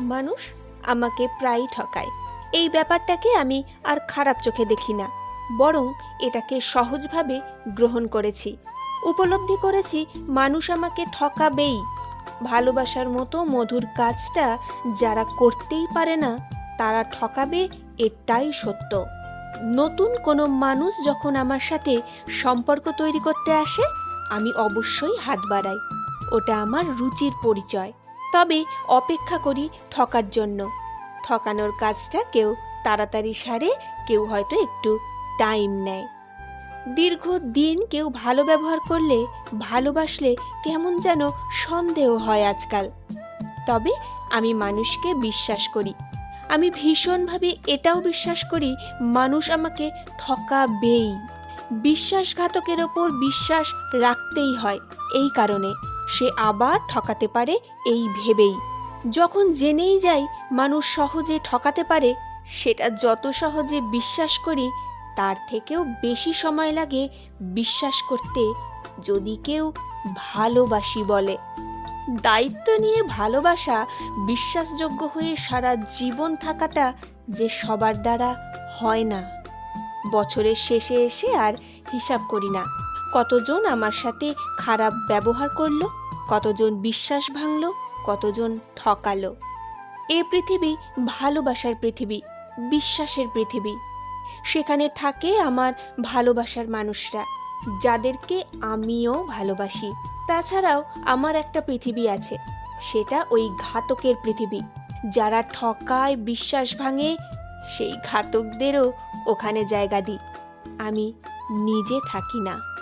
মানুষ আমাকে প্রায়ই ঠকায়। এই ব্যাপারটাকে আমি আর খারাপ চোখে দেখি না। বরং এটাকে সহজভাবে গ্রহণ করেছি। উপলব্ধি করেছি মানুষ আমাকে ঠকাবেই। ভালোবাসার মতো মধুর কাজটা যারা করতেই পারে না, তারা ঠকাবে এটাই সত্য। নতুন কোনো মানুষ যখন আমার সাথে সম্পর্ক তৈরি করতে আসে, আমি অবশ্যই হাত বাড়াই। ওটা আমার রুচির পরিচয়। তবে অপেক্ষা করি ঠকার জন্য। ঠকানোর কাজটা কেউ তাড়াতাড়ি সারে, কেউ হয়তো একটু টাইম নেয়। দীর্ঘ দিন কেউ ভালো ব্যবহার করলে, ভালোবাসলে কেমন যেন সন্দেহ হয় আজকাল। তবে আমি মানুষকে বিশ্বাস করি। আমি ভীষণভাবে এটাও বিশ্বাস করি, মানুষ আমাকে ঠকাবেই। বিশ্বাসঘাতকের ওপর বিশ্বাস রাখতেই হয়, এই কারণে। সে আবার ঠকাতে পারে এই ভেবেই। যখন জেনেই যাই মানুষ সহজে ঠকাতে পারে, সেটা যত সহজে বিশ্বাস করি, তার থেকেও বেশি সময় লাগে বিশ্বাস করতে, যদি কেউ ভালোবাসি বলে। দায়িত্ব নিয়ে ভালোবাসা বিশ্বাসযোগ্য হয়ে সারা জীবন থাকাটা যে সবার দ্বারা হয় না। বছরের শেষে এসে আর হিসাব করি না। কতজন আমার সাথে খারাপ ব্যবহার করল, কতজন বিশ্বাস ভাঙল, কতজন ঠকালো। এ পৃথিবী ভালোবাসার পৃথিবী, বিশ্বাসের পৃথিবী। সেখানে থাকে আমার ভালোবাসার মানুষরা, যাদেরকে আমিও ভালোবাসি। তাছাড়াও আমার একটা পৃথিবী আছে, সেটা ওই ঘাতকের পৃথিবী। যারা ঠকায়, বিশ্বাস ভাঙে, সেই ঘাতকদেরও ওখানে জায়গা দিই। আমি নিজে থাকি না।